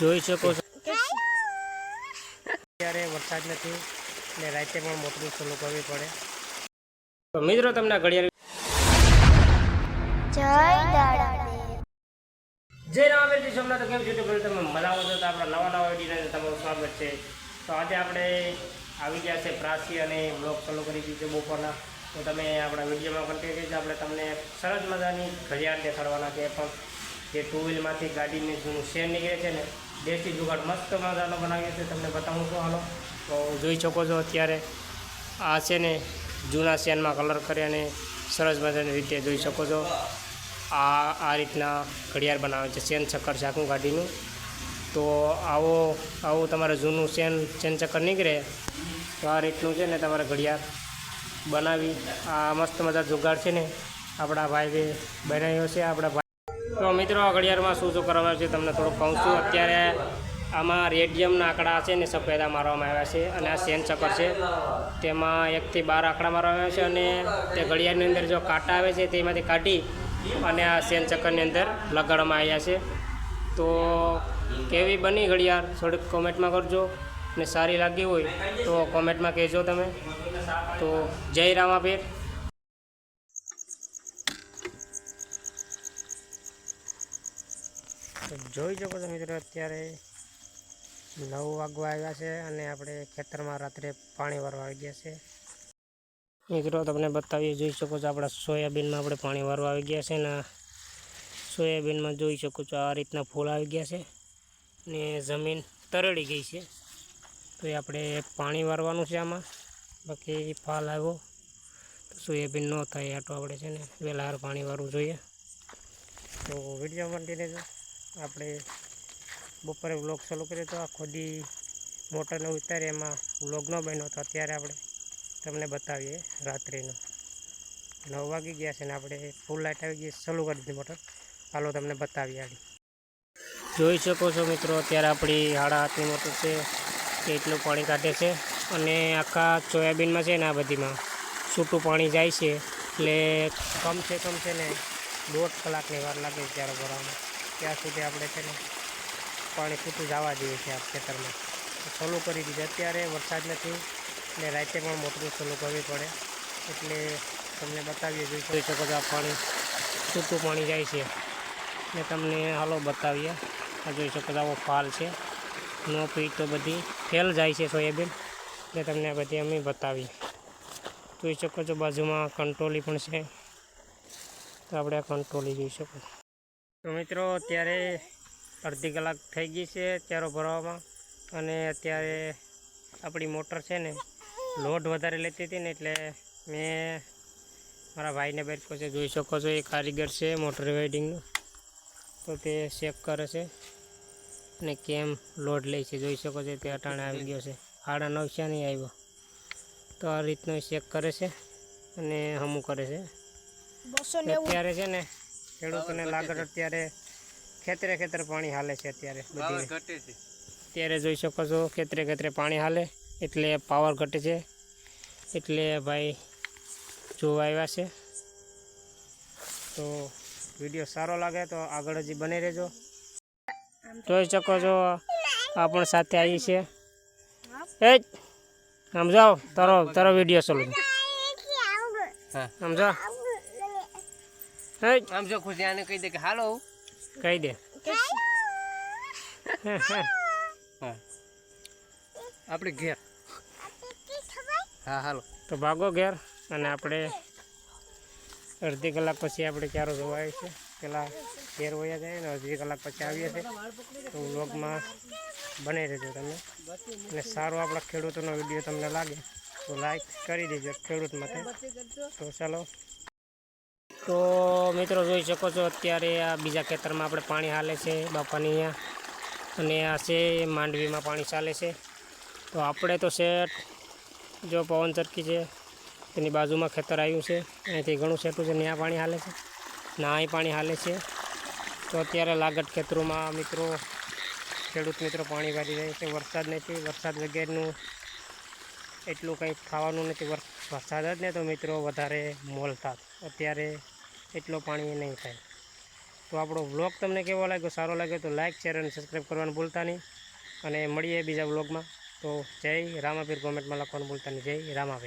જોઈ શકો છો. અત્યારે વરસાદ નથી ને રાતે પણ મોટરું ચાલુ કરવી પડે. તો મિત્રો તમને ઘડિયાળ જય દાડા જય રામાબેન સોમનાથ કેમ છો. તો તમે મજામાં છો તો આપણા નવા નવા વિડીયોને તમારું સ્વાગત છે. તો આજે આપણે આવી ગયા છે પ્રાચી અને બ્લોગ ચાલુ કરી દીધું છે બપોરના. તો તમે આપણા વિડીયોમાં કન્ટિન્યુ છે આપણે તમને સરસ મજાની ઘડિયાળ દેખાડવાના છે. પણ જે ટુ વ્હીલમાંથી ગાડીને જૂનું શેર નીકળે છે ને દેશી જુગાડ મસ્ત મજાનો બનાવ્યો છે તમને બતાવું છું હાલો. તો જોઈ શકો છો અત્યારે આ છે ને જૂના સેનમાં કલર કરી અને સરસ મજાની રીતે જોઈ શકો છો. આ આ રીતના ઘડિયાળ બનાવે છે સેન ચક્કર આખું ગાડીનું તો આવો, આવું તમારે જૂનું સેન ચેન ચક્કર નીકળે, તો આ રીતનું છે ને તમારે ઘડિયાળ બનાવી. આ મસ્ત મજા જુગાડ છે ને આપણા ભાઈએ બનાવ્યો છે, આપણા તો મિત્રો ઘડિયાળમાં શું શું કરવામાં છે તમને થોડુંક કહું છું. અત્યારે આમાં રેડિયમના આંકડા છે ને સફેદા મારવામાં આવ્યા છે અને આ સેન ચક્કર છે. તેમાં એકથી બાર આંકડા મારવામાં આવ્યા છે અને તે ઘડિયાળની અંદર જો કાંટા આવે છે તેમાંથી કાઢી અને આ સેન ચક્કરની અંદર લગાડવામાં આવ્યા છે. તો કેવી બની ઘડિયાળ? થોડીક કોમેન્ટમાં કરજો. ને સારી લાગી હોય તો કોમેન્ટમાં કહેજો તમે. તો જય રામાપીર. તો જોઈ શકો છો મિત્રો, અત્યારે નવ વાગવા આવ્યા છે અને આપણે ખેતરમાં રાત્રે પાણી વારવા આવી ગયા છે. મિત્રો, તમને બતાવીએ, જોઈ શકો છો આપણા સોયાબીનમાં આપણે પાણી વારવા આવી ગયા છે ને સોયાબીનમાં જોઈ શકો છો આ રીતના ફૂલ આવી ગયા છે ને જમીન તરડી ગઈ છે. તો એ આપણે પાણી વારવાનું છે આમાં. બાકી ફાલ આવ્યો. તો સોયાબીન ન થાય, આટો આપણે છે ને વહેલા પાણી વારવું જોઈએ. તો વીડિયો કન્ટિન્યુ આપણે બપોરે વ્લોગ ચાલુ કર્યો તો આખો દી મોટરને ઉતારી એમાં વ્લોગ ન બન્યો તો અત્યારે આપણે તમને બતાવીએ રાત્રિનો. નવ વાગી ગયા છે ને આપણે ફૂલ લાઇટ આવી ગઈ ચાલુ કરી દીધી મોટર હાલો તમને બતાવીએ આડી જોઈ શકો છો મિત્રો, અત્યારે આપણી હાડા હાથની મોટર છે એટલું પાણી કાઢે છે અને આખા સોયાબીનમાં છે ને આ બધીમાં. છૂટું પાણી જાય છે, એટલે કમ છે કમ છે ને દોઢ કલાકની વાર લાગે ત્યારે ભરવામાં. ત્યાં સુધી આપણે છે ને પાણી છૂટું જવા જોઈએ છે આ ખેતરમાં. સોલું કરી દીધું. અત્યારે વરસાદ નથી એટલે રાતે પણ મોટરું સોલું કરવી પડે. એટલે તમને બતાવીએ જોઈ શકો છો આ પાણી છૂટું પાણી જાય છે. ને તમને હાલો બતાવીએ. આ જોઈ શકો છો, આવો ફાલ છે. નો પી તો બધી ફેલ જાય છે સોયાબીન. એટલે તમને આ બધી અમે બતાવીએ. જોઈ શકો છો, બાજુમાં કંટ્રોલી પણ છે. તો આપણે આ કંટ્રોલી જોઈ શકો. તો મિત્રો અત્યારે અડધી કલાક થઈ ગઈ છે ચારો ભરવામાં અને અત્યારે આપણી મોટર છે ને લોડ વધારે લેતી હતી ને એટલે મેં મારા ભાઈને બેઠકો છે જોઈ શકો છો એ કારીગર છે મોટર વેડિંગનું તો તે ચેક કરે છે અને કેમ લોડ લે છે જોઈ શકો છો તે અટાણે આવી ગયો છે. સાડા નવસ્યા નહીં આવ્યો. તો આ રીતનો ચેક કરે છે અને હમું કરે છે. અત્યારે છે ને ખેડૂતોને લાગત અત્યારે ખેતરે ખેતરે પાણી હાલે છે અત્યારે બધી અત્યારે જોઈ શકો છો ખેતરે ખેતરે પાણી હાલે એટલે પાવર ઘટે છે. એટલે ભાઈ જોવા આવ્યા છે. તો વીડિયો સારો લાગે તો આગળ હજી બની રહેજો. જોઈ શકો છો આ પણ સાથે આવી છે એ જ સમજાવ તારો તારો વીડિયો ચાલુ. સમજાવ આમ જો ખુશી આને કહી દે કે હાલો. કહી દે. હા આપણે ઘેર. હા હાલો. તો ભાગો ઘેર અને આપણે અડધી કલાક પછી આપણે ક્યારો જોવાય છે. પેલા ઘેર વયા જાય ને અડધી કલાક પછી આવીએ છીએ. તો વ્લોગમાં બની રહેજો તમે. અને સારો આપણા ખેડૂતોનો વીડિયો તમને લાગે તો લાઈક કરી દેજો ખેડૂત માટે. તો ચાલો. તો મિત્રો જોઈ શકો છો અત્યારે આ બીજા ખેતરમાં આપણે પાણી હાલે છે, બાપાની અહીંયા. અને આ છે માંડવીમાં પાણી ચાલે છે. તો આપણે તો શેઠ, જો પવન ચરકી છે તેની બાજુમાં ખેતર આવ્યું છે. અહીંથી ઘણું શેઠું છે ત્યાં પાણી હાલે છે. ના પાણી હાલે છે. તો અત્યારે લાગત ખેતરોમાં મિત્રો, ખેડૂત મિત્રો પાણી વારી રહ્યા છે. વરસાદ નથી, વરસાદ વગેરેનું એટલું કંઈ ખાવાનું નથી. વરસાદ જ ને તો મિત્રો વધારે મોલ થાત અત્યારે એટલો પાણી નહીં થાય. તો આપણો બ્લોગ તમને કેવો લાગ્યો, સારો લાગ્યો તો લાઇક શેર અને સબસ્ક્રાઈબ કરવાનું ભૂલતા નહીં. અને મળીએ બીજા વ્લોગમાં તો જય રામાપીર કોમેન્ટમાં લખવાનું ભૂલતા નહીં. જય રામાપીર.